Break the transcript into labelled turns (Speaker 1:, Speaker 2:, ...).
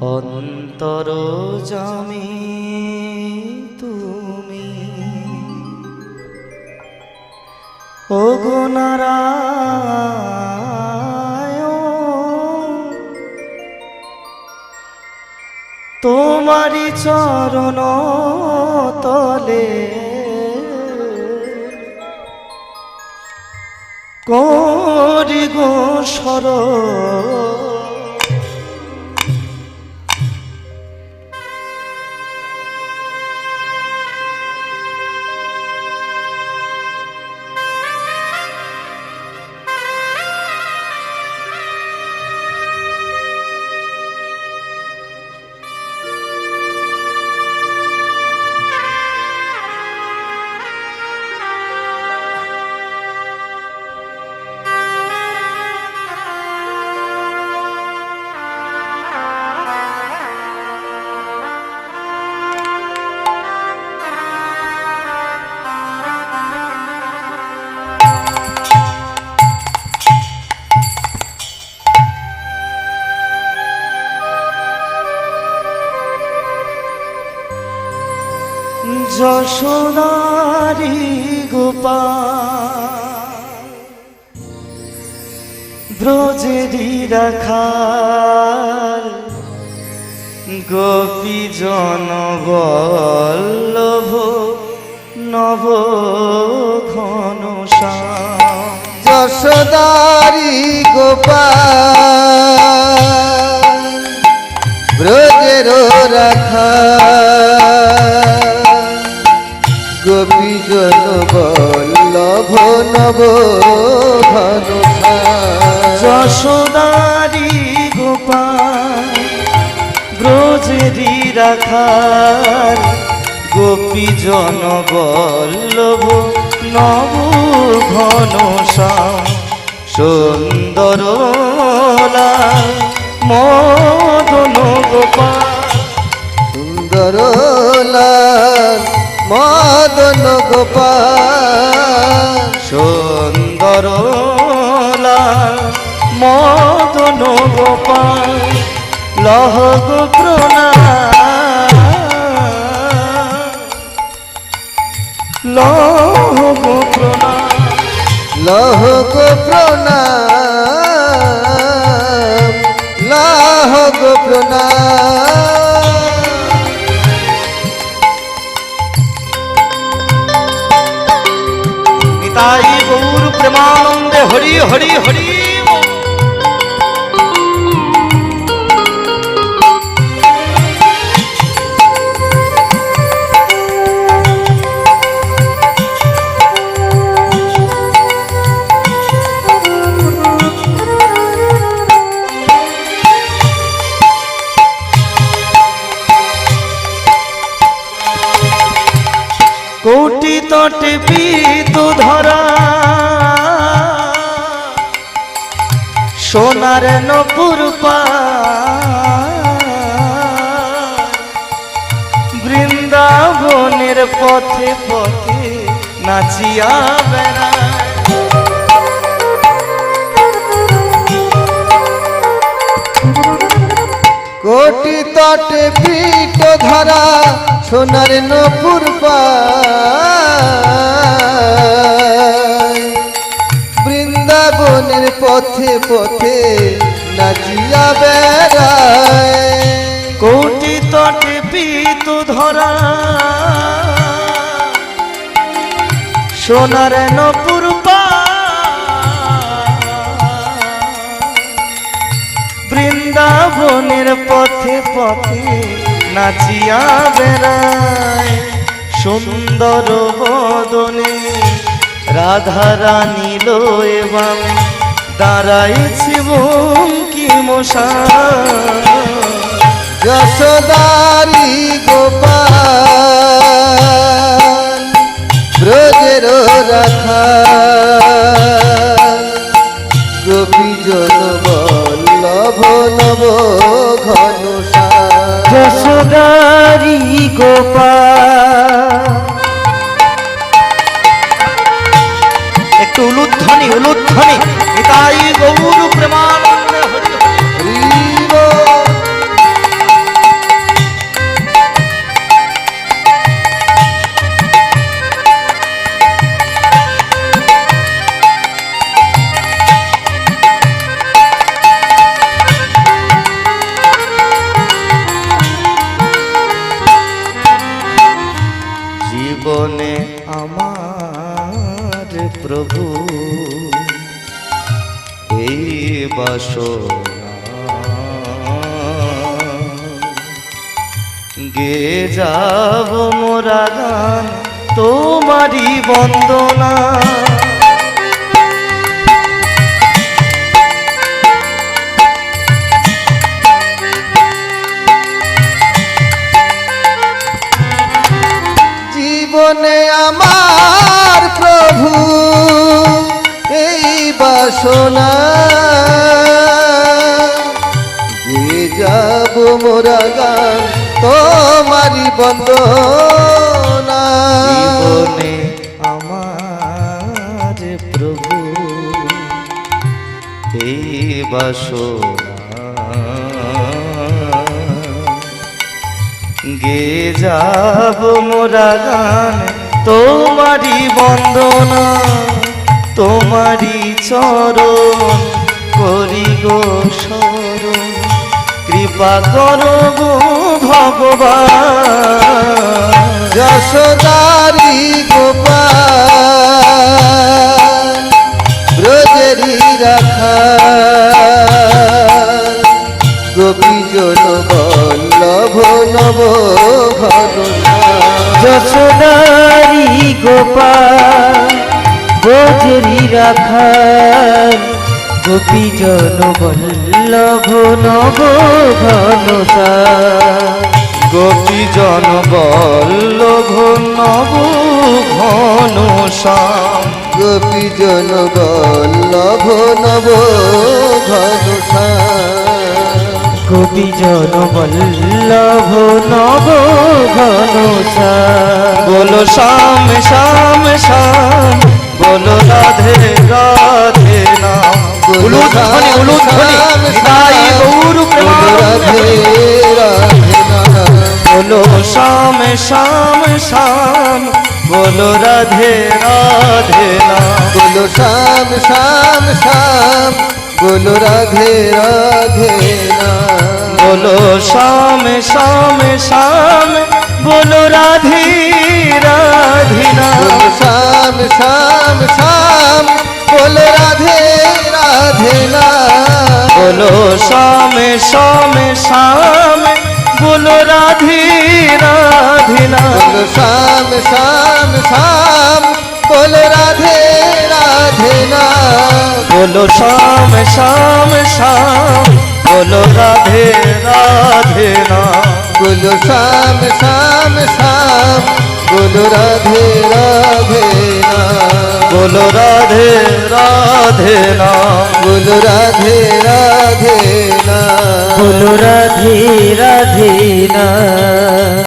Speaker 1: অন্তর জমি তুমি। ও নারায়ণ তোমারি চরণ তলে করি গো সর যশোদারি গোপাল। ব্রজেরি রাখাল গোপী জনবল্লভ নব ঘন
Speaker 2: যশোদারি গোপাল ব্রজের রাখা গোপী জন বল্লভ নব ভানুষা
Speaker 1: যশোদারি গোপাল ব্রজেরি রাখাল গোপী জন বল্লভ নব ঘন সুন্দর মদন গোপাল।
Speaker 2: সুন্দর মদন গোপাল
Speaker 1: সুন্দর মদন গোপাল লহ লহ গো প্রণাম।
Speaker 2: লহ গো
Speaker 1: কোটি তু ধরা। সোনার নপুর বৃন্দাবনের পথে পথে নাচিয়া বেড়ায়
Speaker 2: কোটি তটে পিঠ ধরা সোনার নপুর। বৃন্দাবনের পথে পথে নাচিয়া বেড়ায়
Speaker 1: কোটি তটে পিতু ধরা সোনার নপুর বৃন্দাবনের পথে পথে নাচিয়া বেড়ায় সুন্দর বদনে। রাধা রানী এবং দাঁড়াইছি কি মশা
Speaker 2: যশোদারি গোপাল
Speaker 1: গোপাল আমার প্রভু। এই বাস গে যাব মোরা গান তোমারি বন্দনা।
Speaker 2: বাসনা দিয়ে যাব মোরা গান তোমারি বন্দনা।
Speaker 1: জীবনে আমার প্রভু এই বাসনা। গে যাব মোরা গান তোমারি বন্দনা তোমারি চরণ করি গো শরণ। কৃপা করো গো ভগবান।
Speaker 2: যশোদারি গোপাল ব্রজেরি রাখা। গোপীজন বল্লভ নব ঘটনা
Speaker 3: যশোদারি বজরি রাখাল গোপী জন বল্লভ নব ঘনসা
Speaker 1: গোপী জন বল্লভ নব ঘন শ্যাম
Speaker 2: গোপীজন বল্লভ নব ঘনসা
Speaker 3: গোপী জন বল্লভ নব ঘনসা
Speaker 1: বলো শ্যাম শ্যাম শ্যাম। বলো রাধে রাধে নামগুলো ধ্বনি গুলো
Speaker 2: রাধে রাধে
Speaker 1: বলো শ্যাম শ্যাম শ্যাম। বলো রাধে রাধে নাম বলো শ্যাম শ্যাম শ্যাম। বলো রাধে রাধে নাম
Speaker 2: বলো শ্যাম শ্যাম শ্যাম। বলো রাধে রাধে
Speaker 1: রাধিনাম শ্যাম শ্যাম শ্যাম বলো রাধে রাধে না।
Speaker 2: বলো শ্যাম শ্যাম শ্যাম বলো রাধে রাধে না।
Speaker 1: বলো শ্যাম শ্যাম শ্যাম বলো রাধে
Speaker 2: बोलो राधे राधे राम बोलो राधे राधे
Speaker 1: राम
Speaker 2: बोलो राधे राधे राम
Speaker 3: बोलो राधे राधे राम